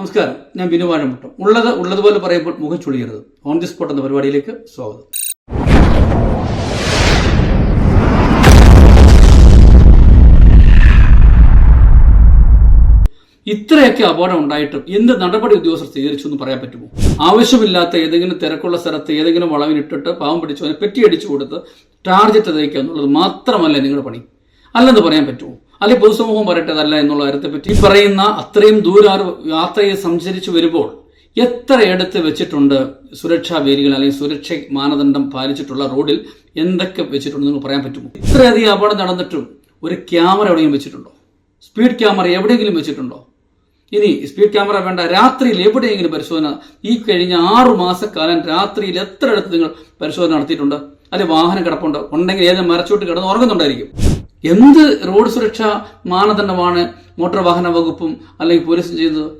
നമസ്കാരം. ഞാൻ ബിനു മുട്ടം ഉള്ളത് ഉള്ളതുപോലെ പറയുമ്പോൾ മുഖം ചുളിയരുത്. ഓൺ ദി സ്പോട്ട് എന്ന പരിപാടിയിലേക്ക് സ്വാഗതം. ഇത്രയൊക്കെ അപകടം ഉണ്ടായിട്ടും എന്ത് നടപടി ഉദ്യോഗസ്ഥർ സ്വീകരിച്ചു എന്ന് പറയാൻ പറ്റുമോ? ആവശ്യമില്ലാത്ത ഏതെങ്കിലും തിരക്കുള്ള സ്ഥലത്ത് ഏതെങ്കിലും വളവിനിട്ടിട്ട് പാവം പിടിച്ചു അതിനെ പെറ്റിയടിച്ചു കൊടുത്ത് ടാർജറ്റ് തയ്ക്കുക എന്നുള്ളത് മാത്രമല്ല നിങ്ങളുടെ പണി? അല്ലെന്ന് പറയാൻ പറ്റുമോ? അല്ലെങ്കിൽ പൊതുസമൂഹം പറയട്ടതല്ല എന്നുള്ള കാര്യത്തെപ്പറ്റി ഈ പറയുന്ന അത്രയും ദൂര യാത്രയെ സഞ്ചരിച്ചു വരുമ്പോൾ എത്ര എടുത്ത് വെച്ചിട്ടുണ്ട് സുരക്ഷാ വേലികൾ അല്ലെങ്കിൽ സുരക്ഷ മാനദണ്ഡം പാലിച്ചിട്ടുള്ള റോഡിൽ എന്തൊക്കെ വെച്ചിട്ടുണ്ട് നിങ്ങൾ പറയാൻ പറ്റുമോ? ഇത്രയധികം അപകടം നടന്നിട്ടും ഒരു ക്യാമറ എവിടെയും വെച്ചിട്ടുണ്ടോ? സ്പീഡ് ക്യാമറ എവിടെയെങ്കിലും വെച്ചിട്ടുണ്ടോ? ഇനി സ്പീഡ് ക്യാമറ വേണ്ട രാത്രിയിൽ എവിടെയെങ്കിലും പരിശോധന ഈ കഴിഞ്ഞ ആറു മാസക്കാലം രാത്രിയിൽ എത്ര ഇടത്ത് നിങ്ങൾ പരിശോധന നടത്തിയിട്ടുണ്ട്? അല്ലെ വാഹനം കിടപ്പുണ്ട് ഉണ്ടെങ്കിൽ ഏത് മരച്ചോട്ട് കിടന്ന് ഉറങ്ങുന്നുണ്ടായിരിക്കും. എന്ത് റോഡ് സുരക്ഷാ മാനദണ്ഡമാണ് മോട്ടോർ വാഹന വകുപ്പും അല്ലെങ്കിൽ പോലീസും ചെയ്യുന്നത്?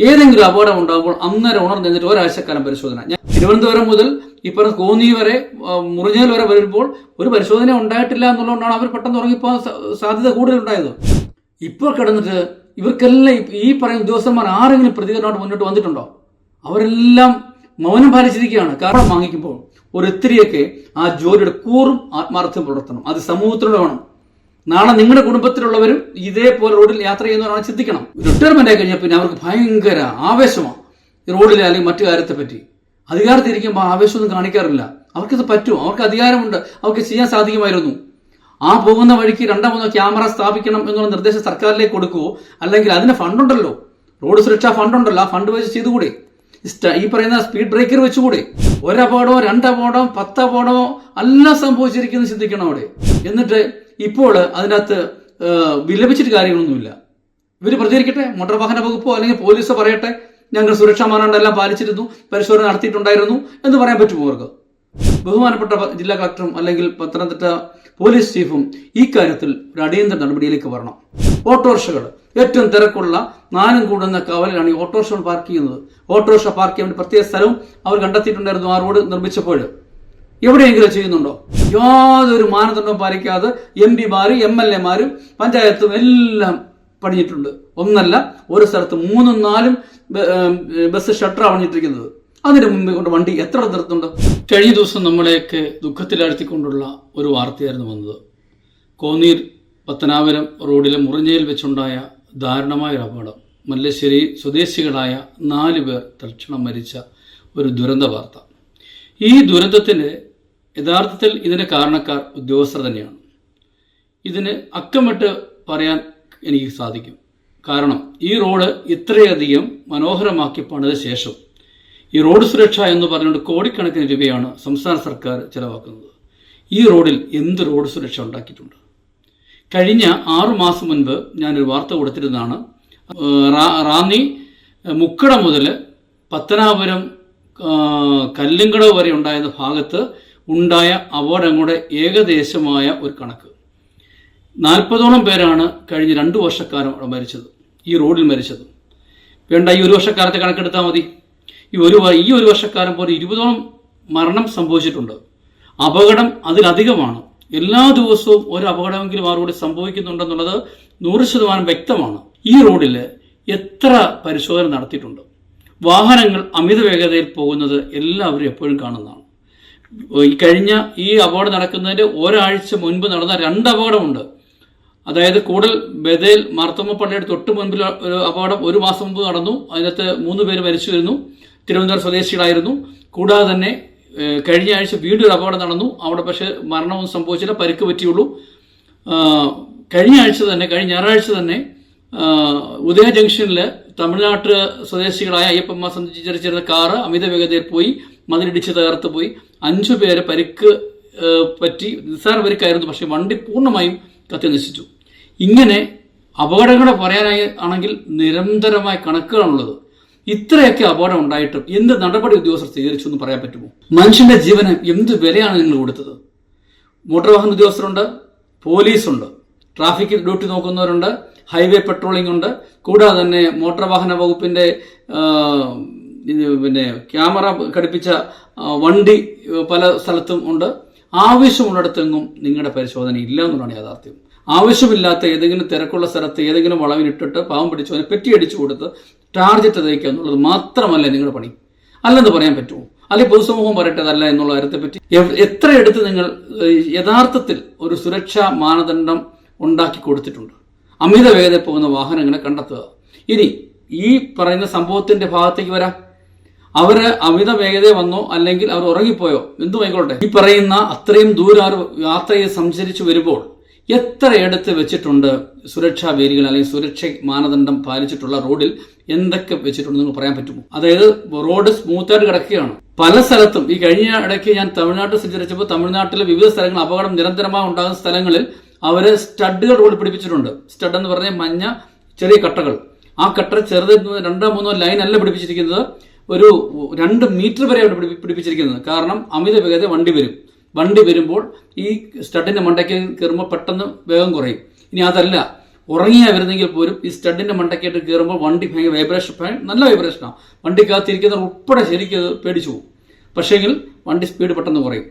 ഏതെങ്കിലും അപകടം ഉണ്ടാകുമ്പോൾ അന്നേരം ഉണർന്നിട്ട് ഒരാഴ്ചക്കാലം പരിശോധന. ഞാൻ തിരുവനന്തപുരം മുതൽ പറഞ്ഞ കോന്നി വരെ മുറിഞ്ഞൽ വരെ വരുമ്പോൾ ഒരു പരിശോധന ഉണ്ടായിട്ടില്ല എന്നുള്ളതുകൊണ്ടാണ് അവർ പെട്ടെന്ന് ഉറങ്ങിപ്പോകാൻ സ- സാധ്യത കൂടുതൽ ഉണ്ടായത് ഇപ്പോൾ കിടന്നിട്ട് ഇവർക്കെല്ലാം ഈ- പറയുന്ന ഉദ്യോഗസ്ഥന്മാർ ആരെങ്കിലും പ്രതികരണമായിട്ട് മുന്നോട്ട് വന്നിട്ടുണ്ടോ? അവരെല്ലാം മൗനം പാലിച്ചിരിക്കുകയാണ്. കാരണം വാങ്ങിക്കുമ്പോൾ ഒരു ഇത്തിരിയൊക്കെ ആ ജോലിയുടെ കൂറും ആത്മാർത്ഥ്യം പുലർത്തണം. അത് സമൂഹത്തിലൂടെ വേണം നാളെ നിങ്ങളുടെ കുടുംബത്തിലുള്ളവരും ഇതേപോലെ റോഡിൽ യാത്ര ചെയ്യുന്നവരാണ് ചിന്തിക്കണം. റിട്ടയർമെന്റ് ആയി കഴിഞ്ഞാൽ പിന്നെ അവർക്ക് ഭയങ്കര ആവേശമാണ് റോഡിലെ അല്ലെങ്കിൽ മറ്റു കാര്യത്തെ പറ്റി. അധികാരത്തിരിക്കുമ്പോൾ ആവേശമൊന്നും കാണിക്കാറില്ല. അവർക്കിത് പറ്റും. അവർക്ക് അധികാരമുണ്ട്. അവർക്ക് ചെയ്യാൻ സാധിക്കുമായിരുന്നു. ആ പോകുന്ന വഴിക്ക് രണ്ടോ മൂന്നോ ക്യാമറ സ്ഥാപിക്കണം എന്നുള്ള നിർദ്ദേശം സർക്കാരിലേക്ക് കൊടുക്കുവോ? അല്ലെങ്കിൽ അതിന് ഫണ്ടുണ്ടല്ലോ. റോഡ് സുരക്ഷാ ഫണ്ടുണ്ടല്ലോ. ആ ഫണ്ട് വെച്ച് ചെയ്തുകൂടെ? ഈ പറയുന്ന സ്പീഡ് ബ്രേക്കർ വെച്ചുകൂടെ? ഒരപകടമോ രണ്ടപകടമോ പത്തപകടമോ എല്ലാം സംഭവിച്ചിരിക്കുന്നു ചിന്തിക്കണം അവിടെ. എന്നിട്ട് ഇപ്പോൾ അതിനകത്ത് വിലപിച്ചിട്ട് കാര്യങ്ങളൊന്നുമില്ല. ഇവർ പ്രതികരിക്കട്ടെ? മോട്ടോർ വാഹന വകുപ്പോ അല്ലെങ്കിൽ പോലീസോ പറയട്ടെ? ഞങ്ങൾ സുരക്ഷാ മാനദണ്ഡമെല്ലാം പാലിച്ചിരുന്നു പരിശോധന നടത്തിയിട്ടുണ്ടായിരുന്നു എന്ന് പറയാൻ പറ്റുമോ അവർക്ക്? ബഹുമാനപ്പെട്ട ജില്ലാ കളക്ടറും അല്ലെങ്കിൽ പത്തനംതിട്ട പോലീസ് ചീഫും ഈ കാര്യത്തിൽ ഒരു അടിയന്തര നടപടിയിലേക്ക് വരണം. ഓട്ടോറിക്ഷകൾ. ഏറ്റവും തിരക്കുള്ള നാനും കൂടുന്ന കവലിലാണ് ഈ ഓട്ടോറിക്ഷകൾ പാർക്ക് ചെയ്യുന്നത്. ഓട്ടോറിക്ഷ പാർക്ക് ചെയ്യാൻ പ്രത്യേക സ്ഥലവും അവർ കണ്ടെത്തിയിട്ടുണ്ടായിരുന്നു ആ റോഡ് നിർമ്മിച്ചപ്പോൾ. എവിടെയെങ്കിലും ചെയ്യുന്നുണ്ടോ? യാതൊരു മാനദണ്ഡവും പാലിക്കാതെ എം പിമാരും എം എൽ എമാരും പഞ്ചായത്തും എല്ലാം പണിഞ്ഞിട്ടുണ്ട്. ഒന്നല്ല ഒരു സ്ഥലത്ത് മൂന്നും നാലും ബസ് ഷട്ടർ അണിഞ്ഞിട്ടിരിക്കുന്നത് അതിന് മുമ്പ് കൊണ്ട് വണ്ടി എത്ര നിർത്തുന്നുണ്ട്? കഴിഞ്ഞ ദിവസം നമ്മളെയൊക്കെ ദുഃഖത്തിലാഴ്ത്തിക്കൊണ്ടുള്ള ഒരു വാർത്തയായിരുന്നു വന്നത്. കോന്നീർ പത്തനാപുരം റോഡിലെ മുറിഞ്ഞയിൽ വെച്ചുണ്ടായ ദാരുണമായ ഒരു അപകടം. മല്ലശ്ശേരി സ്വദേശികളായ നാല് പേർ തൽക്ഷണം മരിച്ച ഒരു ദുരന്ത വാർത്ത. ഈ ദുരന്തത്തിന് യഥാർത്ഥത്തിൽ ഇതിന് കാരണക്കാർ ഉദ്യോഗസ്ഥർ തന്നെയാണ്. ഇതിന് അക്കമിട്ട് പറയാൻ എനിക്ക് സാധിക്കും. കാരണം ഈ റോഡ് ഇത്രയധികം മനോഹരമാക്കി പണിത ശേഷം ഈ റോഡ് സുരക്ഷ എന്ന് പറഞ്ഞുകൊണ്ട് കോടിക്കണക്കിന് രൂപയാണ് സംസ്ഥാന സർക്കാർ ചെലവാക്കുന്നത്. ഈ റോഡിൽ എന്ത് റോഡ് സുരക്ഷ ഉണ്ടാക്കിയിട്ടുണ്ട്? കഴിഞ്ഞ ആറു മാസം മുൻപ് ഞാനൊരു വാർത്ത കൊടുത്തിരുന്നതാണ്. റാന്നി മുക്കട മുതൽ പത്തനാപുരം കല്ലുങ്കടവ് വരെ ഉണ്ടായിരുന്ന ഭാഗത്ത് ഉണ്ടായ അവാർഡങ്ങളുടെ ഏകദേശമായ ഒരു കണക്ക്. നാൽപ്പതോളം പേരാണ് കഴിഞ്ഞ രണ്ട് വർഷക്കാലം അവിടെ മരിച്ചത്. ഈ റോഡിൽ മരിച്ചത്. വേണ്ട ഈ ഒരു വർഷക്കാലത്തെ കണക്കെടുത്താൽ മതി. ഈ ഒരു ഈ ഒരു വർഷക്കാലം പോലെ ഇരുപതോളം മരണം സംഭവിച്ചിട്ടുണ്ട്. അപകടം അതിലധികമാണ്. എല്ലാ ദിവസവും ഒരു അപകടമെങ്കിലും ആ റോഡിൽ സംഭവിക്കുന്നുണ്ടെന്നുള്ളത് നൂറ് ശതമാനം വ്യക്തമാണ്. ഈ റോഡിൽ എത്ര പരിശോധന നടത്തിയിട്ടുണ്ട്? വാഹനങ്ങൾ അമിത വേഗതയിൽ പോകുന്നത് എല്ലാവരും എപ്പോഴും കാണുന്നതാണ്. ഈ കഴിഞ്ഞ ഈ അപകടം നടക്കുന്നതിന്റെ ഒരാഴ്ച മുൻപ് നടന്ന രണ്ട് അപകടമുണ്ട് അതായത് കൂടൽ ബദേൽ മാർത്തമ്മ പള്ളിയുടെ തൊട്ട് മുൻപിൽ ഒരു അപകടം ഒരു മാസം മുമ്പ് നടന്നു. അതിനകത്ത് മൂന്ന് പേര് മരിച്ചു വരുന്നു. തിരുവനന്തപുരം സ്വദേശികളായിരുന്നു. കൂടാതെ തന്നെ കഴിഞ്ഞ ആഴ്ച വീണ്ടും ഒരു അപകടം നടന്നു. അവിടെ പക്ഷേ മരണവും സംഭവിച്ചില്ല. പരിക്ക് പറ്റിയുള്ളൂ. കഴിഞ്ഞ ആഴ്ച തന്നെ കഴിഞ്ഞ ഞായറാഴ്ച തന്നെ ഉദയ ജംഗ്ഷനിൽ തമിഴ്നാട്ട് സ്വദേശികളായ അയ്യപ്പമ്മ സഞ്ചരിച്ചിരുന്ന കാറ് അമിത വേഗതയിൽ പോയി. മതിലിടിച്ച് തകർത്ത് പോയി. അഞ്ചു പേരെ പരിക്ക് പറ്റി നിസ്സാര പരിക്കായിരുന്നു. പക്ഷേ വണ്ടി പൂർണമായും കത്തി നശിച്ചു. ഇങ്ങനെ അപകടങ്ങളെ പറയാനായി ആണെങ്കിൽ നിരന്തരമായ കണക്കുകളാണുള്ളത്. ഇത്രയൊക്കെ അപകടം ഉണ്ടായിട്ടും എന്ത് നടപടി ഉദ്യോഗസ്ഥർ സ്വീകരിച്ചു എന്ന് പറയാൻ പറ്റുമോ? മനുഷ്യന്റെ ജീവന് എന്ത് വിലയാണ് നിങ്ങൾ കൊടുത്തത്? മോട്ടോർ വാഹന ഉദ്യോഗസ്ഥരുണ്ട് പോലീസുണ്ട് ട്രാഫിക് ഡ്യൂട്ടി നോക്കുന്നവരുണ്ട് ഹൈവേ പെട്രോളിംഗ് ഉണ്ട്. കൂടാതെ തന്നെ മോട്ടോർ വാഹന വകുപ്പിന്റെ പിന്നെ ക്യാമറ ഘടിപ്പിച്ച വണ്ടി പല സ്ഥലത്തും ഉണ്ട്. ആവശ്യമുള്ളിടത്തെങ്ങും നിങ്ങളുടെ പരിശോധന ഇല്ല എന്നുള്ളതാണ് യാഥാർത്ഥ്യം. ആവശ്യമില്ലാത്ത ഏതെങ്കിലും തിരക്കുള്ള സ്ഥലത്ത് ഏതെങ്കിലും വളവിനിട്ടിട്ട് പാവം പിടിച്ചു അതിനെ പെറ്റിയടിച്ചു കൊടുത്ത് ടാർജറ്റ് തയ്ക്കുക എന്നുള്ളത് മാത്രമല്ല നിങ്ങളുടെ പണി. അല്ലെന്ന് പറയാൻ പറ്റുമോ? അല്ലെങ്കിൽ പൊതുസമൂഹം പറയട്ടതല്ല എന്നുള്ള കാര്യത്തെപ്പറ്റി പറ്റി. എത്ര എടുത്ത് നിങ്ങൾ യഥാർത്ഥത്തിൽ ഒരു സുരക്ഷാ മാനദണ്ഡം ഉണ്ടാക്കി കൊടുത്തിട്ടുണ്ട്? അമിത വേഗത പോകുന്ന വാഹനങ്ങളെ കണ്ടെത്തുക. ഇനി ഈ പറയുന്ന സംഭവത്തിന്റെ ഭാഗത്തേക്ക് വരാം. അവർ അമിത വേഗത വന്നോ അല്ലെങ്കിൽ അവർ ഉറങ്ങിപ്പോയോ? എന്തു ആയിക്കോട്ടെ ഈ പറയുന്ന അത്രയും ദൂരം അവർ യാത്രയെ സഞ്ചരിച്ചു വരുമ്പോൾ എത്ര എടുത്ത് വെച്ചിട്ടുണ്ട് സുരക്ഷാ വേലികൾ അല്ലെങ്കിൽ സുരക്ഷ മാനദണ്ഡം പാലിച്ചിട്ടുള്ള റോഡിൽ എന്തൊക്കെ വെച്ചിട്ടുണ്ട് നിങ്ങൾ പറയാൻ പറ്റുമോ? അതായത് റോഡ് സ്മൂത്തായിട്ട് കിടക്കുകയാണ്. പല സ്ഥലത്തും ഈ കഴിഞ്ഞ ഇടയ്ക്ക് ഞാൻ തമിഴ്നാട്ടിൽ സഞ്ചരിച്ചപ്പോൾ തമിഴ്നാട്ടിലെ വിവിധ സ്ഥലങ്ങൾ അപകടം നിരന്തരമായി ഉണ്ടാകുന്ന സ്ഥലങ്ങളിൽ അവർ സ്റ്റഡുകൾ റോഡിൽ പിടിപ്പിച്ചിട്ടുണ്ട്. സ്റ്റഡ് എന്ന് പറഞ്ഞാൽ മഞ്ഞ ചെറിയ കട്ടകൾ. ആ കട്ട ചെറുത് രണ്ടോ മൂന്നോ ലൈൻ അല്ല പിടിപ്പിച്ചിരിക്കുന്നത്. ഒരു രണ്ട് മീറ്റർ വരെ അവിടെ പിടിപ്പി- പിടിപ്പിച്ചിരിക്കുന്നത്. കാരണം അമിത വേഗത വണ്ടി വരും. വണ്ടി വരുമ്പോൾ ഈ സ്റ്റഡിന്റെ മണ്ടയ്ക്ക് കയറുമ്പോൾ പെട്ടെന്ന് വേഗം കുറയും. ഇനി അതല്ല. ഉറങ്ങിയാ വരുന്നെങ്കിൽ പോലും ഈ സ്റ്റഡിന്റെ മണ്ടയ്ക്കായിട്ട് കയറുമ്പോൾ വണ്ടി ഭയങ്കര വൈബ്രേഷൻ നല്ല വൈബ്രേഷനാണ് വണ്ടിക്കകത്തിരിക്കുന്നവർ ഉൾപ്പെടെ ശരിക്കും പേടിച്ചു പോകും. പക്ഷേങ്കിൽ വണ്ടി സ്പീഡ് പെട്ടെന്ന് കുറയും.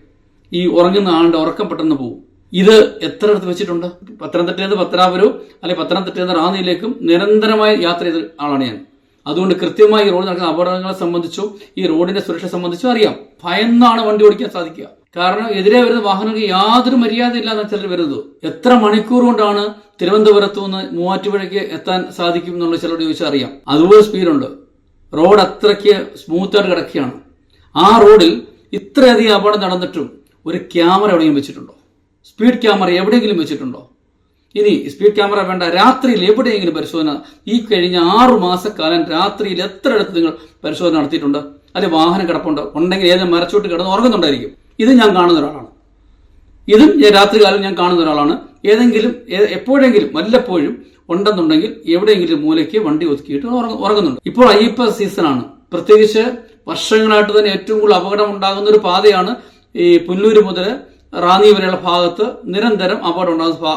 ഈ ഉറങ്ങുന്ന ആളുടെ ഉറക്കം പെട്ടെന്ന് പോകും. ഇത് എത്ര അടുത്ത് വെച്ചിട്ടുണ്ട്? പത്തനംതിട്ടയിൽ നിന്ന് പത്തനാപുരവും അല്ലെങ്കിൽ പത്തനംതിട്ടയിൽ നിന്ന് റാന്നിയിലേക്കും നിരന്തരമായി യാത്ര ചെയ്ത ആളാണ് ഞാൻ. അതുകൊണ്ട് കൃത്യമായി റോഡ് നടക്കുന്ന അപകടങ്ങളെ സംബന്ധിച്ചോ ഈ റോഡിന്റെ സുരക്ഷ സംബന്ധിച്ചോ അറിയാം. ഭയന്നാണ് വണ്ടി ഓടിക്കാൻ സാധിക്കുക. കാരണം എതിരെ വരുന്ന വാഹനങ്ങൾക്ക് യാതൊരു മര്യാദയില്ലാതെ ചിലർ വരുന്നത്. എത്ര മണിക്കൂർ കൊണ്ടാണ് തിരുവനന്തപുരത്തു നിന്ന് മൂവാറ്റുപുഴയ്ക്ക് എത്താൻ സാധിക്കും എന്നുള്ള ചിലരോട് ചോദിച്ചാൽ അറിയാം. അതുപോലെ സ്പീഡുണ്ട്. റോഡ് അത്രയ്ക്ക് സ്മൂത്തായിട്ട് കിടക്കുകയാണ്. ആ റോഡിൽ ഇത്രയധികം അപകടം നടന്നിട്ടും ഒരു ക്യാമറ എവിടെയും വെച്ചിട്ടുണ്ടോ? സ്പീഡ് ക്യാമറ എവിടെയെങ്കിലും വെച്ചിട്ടുണ്ടോ? ഇനി സ്പീഡ് ക്യാമറ വേണ്ട. രാത്രിയിൽ എവിടെയെങ്കിലും പരിശോധന. ഈ കഴിഞ്ഞ ആറു മാസക്കാലം രാത്രിയിൽ എത്ര ഇടത്ത് നിങ്ങൾ പരിശോധന നടത്തിയിട്ടുണ്ട്? അതിൽ വാഹനം കിടപ്പുണ്ടോ? ഉണ്ടെങ്കിൽ ഏതെങ്കിലും മരച്ചോട്ട് കിടന്ന് ഉറങ്ങുന്നുണ്ടായിരിക്കും. ഇത് ഞാൻ കാണുന്ന ഒരാളാണ്. ഇതും രാത്രികാലം ഞാൻ കാണുന്ന ഒരാളാണ്. ഏതെങ്കിലും എപ്പോഴെങ്കിലും വല്ലപ്പോഴും ഉണ്ടെന്നുണ്ടെങ്കിൽ എവിടെയെങ്കിലും മൂലയ്ക്ക് വണ്ടി ഒതുക്കിയിട്ട് ഉറങ്ങ- ഉറങ്ങുന്നുണ്ട്. ഇപ്പോൾ അയ്യപ്പ സീസണാണ് പ്രത്യേകിച്ച് വർഷങ്ങളായിട്ട് തന്നെ ഏറ്റവും കൂടുതൽ അപകടം ഉണ്ടാകുന്ന ഒരു പാതയാണ് ഈ പുല്ലൂര് മുതൽ റാന്നി വരെയുള്ള ഭാഗത്ത് നിരന്തരം അപകടം ഉണ്ടാകുന്ന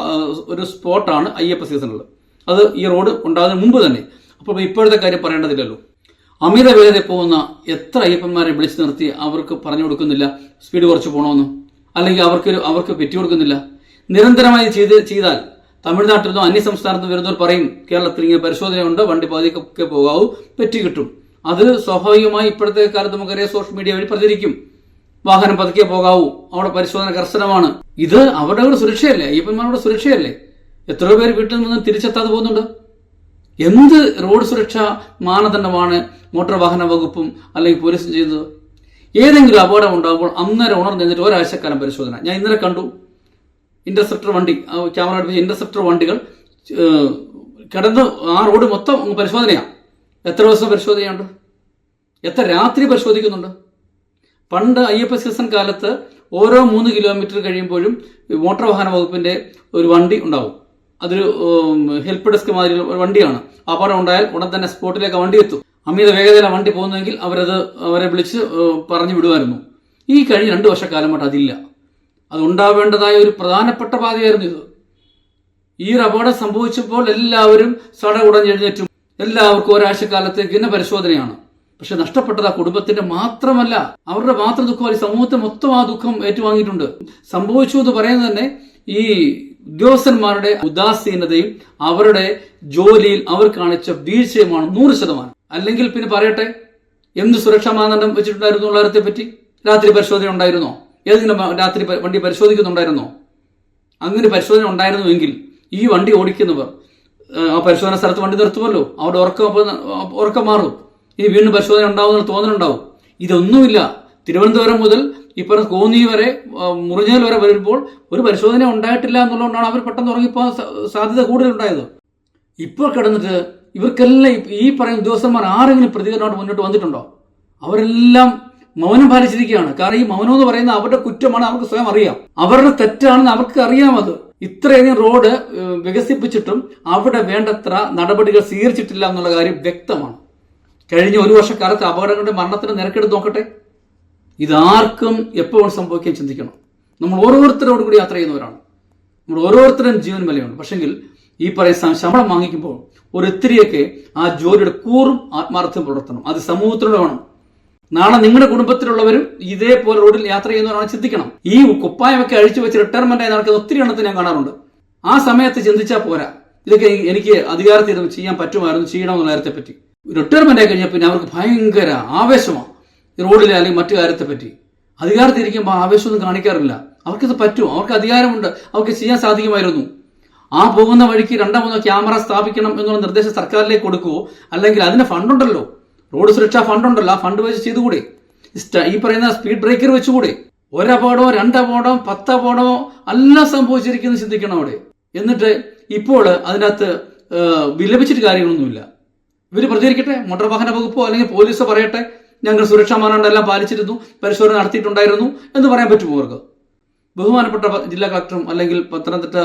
ഒരു സ്പോട്ടാണ് അയ്യപ്പ സീസണിൽ അത് ഈ റോഡ് ഉണ്ടാകുന്നതിന് മുമ്പ് തന്നെ. അപ്പോൾ ഇപ്പോഴത്തെ കാര്യം പറയേണ്ടതില്ലല്ലോ. അമിത വേഗത പോകുന്ന എത്ര അയ്യപ്പന്മാരെ വിളിച്ചു നിർത്തി അവർക്ക് പറഞ്ഞു കൊടുക്കുന്നില്ല? സ്പീഡ് കുറച്ച് പോകണമെന്നും അല്ലെങ്കിൽ അവർക്ക് അവർക്ക് പെറ്റി കൊടുക്കുന്നില്ല. നിരന്തരമായി ചെയ്ത് ചെയ്താൽ തമിഴ്നാട്ടിൽ നിന്നോ അന്യ സംസ്ഥാനത്ത് വരുന്നവർ പറയും കേരളത്തിൽ ഇങ്ങനെ പരിശോധനയുണ്ട് വണ്ടി പകുതിക്കൊക്കെ പോകാവൂ പെറ്റി കിട്ടും. അത് സ്വാഭാവികമായി ഇപ്പോഴത്തെ കാലത്ത് നമുക്കറിയാം സോഷ്യൽ മീഡിയ വഴി പ്രചരിക്കും. വാഹനം പതുക്കെ പോകാവൂ. അവിടെ പരിശോധന കർശനമാണ്. ഇത് അവരുടെ ഒരു സുരക്ഷയല്ലേ? അയ്യപ്പന്മാരുടെ സുരക്ഷയല്ലേ? എത്രയോ പേര് വീട്ടിൽ നിന്ന് തിരിച്ചെത്താതെ പോകുന്നുണ്ട്. എന്ത് റോഡ് സുരക്ഷാ മാനദണ്ഡമാണ് മോട്ടോർ വാഹന വകുപ്പും അല്ലെങ്കിൽ പോലീസും ചെയ്തത് ഏതെങ്കിലും അപകടം ഉണ്ടാകുമ്പോൾ അന്നേരം ഉണർന്നിരുന്നിട്ട് ഒരാഴ്ചക്കാലം പരിശോധന. ഞാൻ ഇന്നലെ കണ്ടു. ഇന്റർസെപ്റ്റർ വണ്ടി ക്യാമറ അടുപ്പിച്ച ഇന്റർസെപ്റ്റർ വണ്ടികൾ കിടന്ന് ആ റോഡ് മൊത്തം പരിശോധനയാണ് എത്ര ദിവസം പരിശോധനയുണ്ട്? എത്ര രാത്രി പരിശോധിക്കുന്നുണ്ട്? പണ്ട് അയ്യപ്പ സീസൺ കാലത്ത് ഓരോ മൂന്ന് കിലോമീറ്റർ കഴിയുമ്പോഴും മോട്ടോർ വാഹന വകുപ്പിന്റെ ഒരു വണ്ടി ഉണ്ടാവും. അതൊരു ഹെൽപ്പ് ഡെസ്ക് മാതിരി വണ്ടിയാണ്. അപകടം ഉണ്ടായാൽ ഉടൻ തന്നെ സ്പോട്ടിലേക്ക് വണ്ടി എത്തും. അമിത വേഗതയിലാണ് വണ്ടി പോകുന്നെങ്കിൽ അവരത് അവരെ വിളിച്ച് പറഞ്ഞു വിടുമായിരുന്നു. ഈ കഴിഞ്ഞ രണ്ട് വർഷക്കാലമായിട്ട് അതില്ല. അത് ഉണ്ടാവേണ്ടതായ ഒരു പ്രധാനപ്പെട്ട പാതയായിരുന്നു ഇത്. ഈ ഒരു അപകടം സംഭവിച്ചപ്പോൾ എല്ലാവരും സട ഉടഞ്ഞെഴുന്നേറ്റും. എല്ലാവർക്കും ഒരാഴ്ചക്കാലത്തേക്ക് തന്നെ പരിശോധനയാണ്. പക്ഷെ നഷ്ടപ്പെട്ടത് ആ കുടുംബത്തിന്റെ മാത്രമല്ല അവരുടെ മാത്രം ദുഃഖമല്ല സമൂഹത്തെ മൊത്തം ആ ദുഃഖം ഏറ്റുവാങ്ങിയിട്ടുണ്ട്. സംഭവിച്ചു എന്ന് പറയുന്നത് തന്നെ ഈ ഉദ്യോഗസ്ഥന്മാരുടെ ഉദാസീനതയും അവരുടെ ജോലിയിൽ അവർ കാണിച്ച വീഴ്ചയുമാണ് നൂറ് ശതമാനം. അല്ലെങ്കിൽ പിന്നെ പറയട്ടെ എന്ത് സുരക്ഷാ മാനദണ്ഡം വെച്ചിട്ടുണ്ടായിരുന്നു ഉള്ളവരത്തെ പറ്റി? രാത്രി പരിശോധന ഉണ്ടായിരുന്നോ? ഏതെങ്കിലും രാത്രി വണ്ടി പരിശോധിക്കുന്നുണ്ടായിരുന്നോ? അങ്ങനെ പരിശോധന ഉണ്ടായിരുന്നുവെങ്കിൽ ഈ വണ്ടി ഓടിക്കുന്നവർ ആ പരിശോധന സ്ഥലത്ത് വണ്ടി നിർത്തുമല്ലോ അവിടെ ഉറക്കം ഉറക്കം മാറും. ഇനി വീണ്ടും പരിശോധന ഉണ്ടാവുമെന്ന് തോന്നലുണ്ടാവും. ഇതൊന്നുമില്ല. തിരുവനന്തപുരം മുതൽ ഇപ്പം കോന്നി വരെ മുറിഞ്ഞൽ വരെ വരുമ്പോൾ ഒരു പരിശോധന ഉണ്ടായിട്ടില്ല എന്നുള്ളതുകൊണ്ടാണ് അവർ പെട്ടെന്ന് ഉറങ്ങിപ്പോൾ സാധ്യത കൂടുതലുണ്ടായത്. ഇപ്പോൾ കിടന്നിട്ട് ഇവർക്കെല്ലാം ഈ- പറയുന്ന ഉദ്യോഗസ്ഥന്മാർ ആരെങ്കിലും പ്രതികരണമായിട്ട് മുന്നോട്ട് വന്നിട്ടുണ്ടോ? അവരെല്ലാം മൗനം പാലിച്ചിരിക്കുകയാണ്. കാരണം ഈ മൗനം എന്ന് പറയുന്നത് അവരുടെ കുറ്റമാണ് അവർക്ക് സ്വയം അറിയാം. അവരുടെ തെറ്റാണെന്ന് അവർക്ക് അറിയാം അത്. ഇത്രയധികം റോഡ് വികസിപ്പിച്ചിട്ടും അവിടെ വേണ്ടത്ര നടപടികൾ സ്വീകരിച്ചിട്ടില്ല എന്നുള്ള കാര്യം വ്യക്തമാണ്. കഴിഞ്ഞ ഒരു വർഷക്കാലത്ത് അപകടങ്ങളുടെ മരണത്തിന്റെ നിരക്കെടുത്ത് നോക്കട്ടെ? ഇതാർക്കും എപ്പോൾ സംഭവിക്കാൻ ചിന്തിക്കണം. നമ്മൾ ഓരോരുത്തരോട് കൂടി യാത്ര ചെയ്യുന്നവരാണ്. നമ്മൾ ഓരോരുത്തരും ജീവൻ വിലയുണ്ട് പക്ഷെങ്കിൽ ഈ പറയുന്ന ശമ്പളം വാങ്ങിക്കുമ്പോൾ ഒരിത്തിരിയൊക്കെ ആ ജോലിയുടെ കൂറും ആത്മാർത്ഥം പുലർത്തണം. അത് സമൂഹത്തിലൂടെ വേണം. നാളെ നിങ്ങളുടെ കുടുംബത്തിലുള്ളവരും ഇതേപോലെ റോഡിൽ യാത്ര ചെയ്യുന്നവരാണ് ചിന്തിക്കണം. ഈ കുപ്പായമൊക്കെ അഴിച്ചു വെച്ച് റിട്ടയർമെന്റ് ആയി നടക്കുന്ന ഒത്തിരി എണ്ണത്തിൽ ഞാൻ കാണാറുണ്ട്. ആ സമയത്ത് ചിന്തിച്ചാൽ പോരാ. ഇതൊക്കെ എനിക്ക് അധികാരത്തിൽ ചെയ്യാൻ പറ്റുമായിരുന്നു ചെയ്യണമെന്നുള്ള കാര്യത്തെ റിട്ടയർമെന്റ് ആയി കഴിഞ്ഞാൽ പിന്നെ അവർക്ക് ഭയങ്കര ആവേശമാണ്. റോഡിലെ അല്ലെങ്കിൽ മറ്റു കാര്യത്തെ പറ്റി അധികാരത്തിരിക്കുമ്പോൾ ആവേശമൊന്നും കാണിക്കാറില്ല. അവർക്കിത് പറ്റും. അവർക്ക് അധികാരമുണ്ട്. അവർക്ക് ചെയ്യാൻ സാധിക്കുമായിരുന്നു. ആ പോകുന്ന വഴിക്ക് രണ്ടോ മൂന്നോ ക്യാമറ സ്ഥാപിക്കണം എന്നുള്ള നിർദ്ദേശം സർക്കാരിലേക്ക് കൊടുക്കുവോ? അല്ലെങ്കിൽ അതിന് ഫണ്ടുണ്ടല്ലോ. റോഡ് സുരക്ഷാ ഫണ്ടുണ്ടല്ലോ. ആ ഫണ്ട് വെച്ച് ചെയ്തുകൂടെ? ഈ പറയുന്ന സ്പീഡ് ബ്രേക്കർ വെച്ചുകൂടെ? ഒരപകടമോ രണ്ടപകടമോ പത്തപകടമോ എല്ലാം സംഭവിച്ചിരിക്കുന്നത് ചിന്തിക്കണം അവിടെ. എന്നിട്ട് ഇപ്പോൾ അതിനകത്ത് വിലപിച്ചിട്ട് കാര്യങ്ങളൊന്നുമില്ല. ഇവർ പ്രതികരിക്കട്ടെ? മോട്ടോർ വാഹന വകുപ്പോ അല്ലെങ്കിൽ പോലീസോ പറയട്ടെ? ഞങ്ങൾ സുരക്ഷാ മാനദണ്ഡമെല്ലാം പാലിച്ചിരുന്നു പരിശോധന നടത്തിയിട്ടുണ്ടായിരുന്നു എന്ന് പറയാൻ പറ്റുമോ അവർക്ക് ബഹുമാനപ്പെട്ട ജില്ലാ കളക്ടറും അല്ലെങ്കിൽ പത്തനംതിട്ട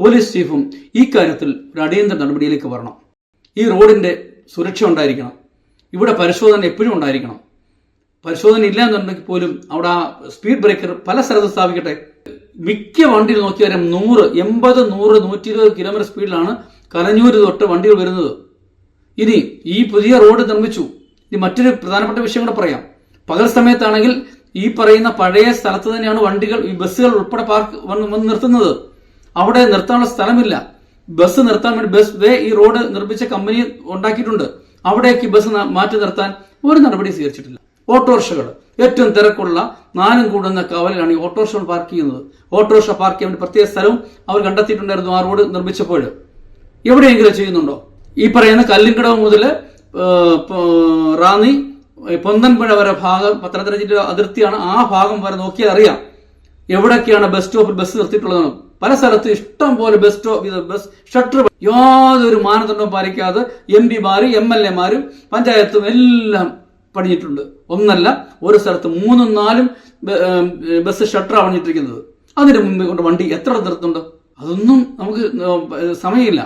പോലീസ് ചീഫും ഈ കാര്യത്തിൽ ഒരു അടിയന്തര നടപടിയിലേക്ക് വരണം. ഈ റോഡിന്റെ സുരക്ഷ ഉണ്ടായിരിക്കണം. ഇവിടെ പരിശോധന എപ്പോഴും ഉണ്ടായിരിക്കണം. പരിശോധന ഇല്ല എന്നുണ്ടെങ്കിൽ പോലും അവിടെ ആ സ്പീഡ് ബ്രേക്കർ പല സ്ഥലത്ത് സ്ഥാപിക്കട്ടെ? മിക്ക വണ്ടികൾ നോക്കിയാലും നൂറ് എൺപത് നൂറ് നൂറ്റി ഇരുപത് കിലോമീറ്റർ സ്പീഡിലാണ് കലഞ്ഞൂര് തൊട്ട് വണ്ടികൾ വരുന്നത്. ഇനി ഈ പുതിയ റോഡ് നിർമ്മിച്ചു. ഇനി മറ്റൊരു പ്രധാനപ്പെട്ട വിഷയം കൂടെ പറയാം. പകൽ സമയത്താണെങ്കിൽ ഈ പറയുന്ന പഴയ സ്ഥലത്ത് തന്നെയാണ് വണ്ടികൾ ഈ ബസ്സുകൾ ഉൾപ്പെടെ പാർക്ക് വന്ന് നിർത്തുന്നത്. അവിടെ നിർത്താനുള്ള സ്ഥലമില്ല. ബസ് നിർത്താൻ വേണ്ടി ബസ് വേ ഈ റോഡ് നിർമ്മിച്ച കമ്പനി ഉണ്ടാക്കിയിട്ടുണ്ട്. അവിടേക്ക് ബസ് മാറ്റി നിർത്താൻ ഒരു നടപടി സ്വീകരിച്ചിട്ടില്ല. ഓട്ടോറിക്ഷകൾ. ഏറ്റവും തിരക്കുള്ള നാനും കൂടുന്ന കവലിലാണ് ഈ ഓട്ടോറിക്ഷകൾ പാർക്ക് ചെയ്യുന്നത്. ഓട്ടോറിക്ഷ പാർക്ക് ചെയ്യാൻ വേണ്ടി പ്രത്യേക സ്ഥലവും അവർ കണ്ടെത്തിയിട്ടുണ്ടായിരുന്നു ആ റോഡ് നിർമ്മിച്ചപ്പോൾ. എവിടെയെങ്കിലും ചെയ്യുന്നുണ്ടോ? ഈ പറയുന്ന കല്ലിങ്കടവ് മുതൽ റാന്നി പൊന്തൻപുഴ വരെ ഭാഗം പത്തനംതിട്ട ജില്ല അതിർത്തിയാണ് ആ ഭാഗം വരെ നോക്കിയാൽ അറിയാം. എവിടൊക്കെയാണ് ബസ് സ്റ്റോപ്പിൽ ബസ് നിർത്തിയിട്ടുള്ളതെന്ന് പല സ്ഥലത്ത് ഇഷ്ടം പോലെ ബസ് സ്റ്റോപ്പ് ബസ് ഷട്ടർ യാതൊരു മാനദണ്ഡവും പാലിക്കാതെ എം പിമാരും എം എൽ എമാരും പഞ്ചായത്തും എല്ലാം പണിഞ്ഞിട്ടുണ്ട്. ഒന്നല്ല ഒരു സ്ഥലത്ത് മൂന്നും നാലും ബസ് ഷട്ടർ പണിഞ്ഞിട്ടിരിക്കുന്നത് അതിന് മുമ്പ് കൊണ്ട് വണ്ടി എത്ര നിർത്തുന്നുണ്ട് അതൊന്നും നമുക്ക് സമയമില്ല.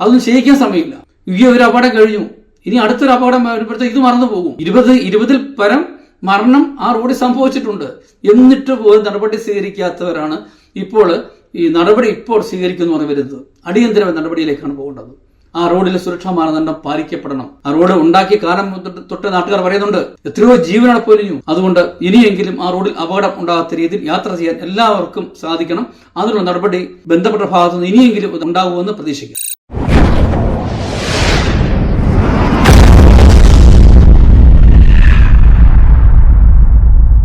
അതൊന്നും ചെയ്യിക്കാൻ സമയമില്ല. ഈ ഒരു അപകടം കഴിഞ്ഞു. ഇനി അടുത്തൊരു അപകടം വരുമ്പോഴത്തേക്ക് ഇത് മറന്നു പോകും. ഇരുപത് ഇരുപതിൽ പരം മരണം ആ റോഡിൽ സംഭവിച്ചിട്ടുണ്ട്. എന്നിട്ട് പോലും നടപടി സ്വീകരിക്കാത്തവരാണ് ഇപ്പോൾ ഈ നടപടി ഇപ്പോൾ സ്വീകരിക്കുന്നു പറഞ്ഞു വരുന്നത്. അടിയന്തര നടപടിയിലേക്കാണ് പോകേണ്ടത്. ആ റോഡിലെ സുരക്ഷാ മാനദണ്ഡം പാലിക്കപ്പെടണം. ആ റോഡ് ഉണ്ടാക്കിയ കാലം തൊട്ട് നാട്ടുകാർ പറയുന്നുണ്ട് എത്രയോ ജീവനാണ് പൊലിഞ്ഞു. അതുകൊണ്ട് ഇനിയെങ്കിലും ആ റോഡിൽ അപകടം ഉണ്ടാകാത്ത രീതിയിൽ യാത്ര ചെയ്യാൻ എല്ലാവർക്കും സാധിക്കണം. അതിനുള്ള നടപടി ബന്ധപ്പെട്ട ഭാഗത്തുനിന്ന് ഇനിയെങ്കിലും ഉണ്ടാകുമെന്ന് പ്രതീക്ഷിക്കും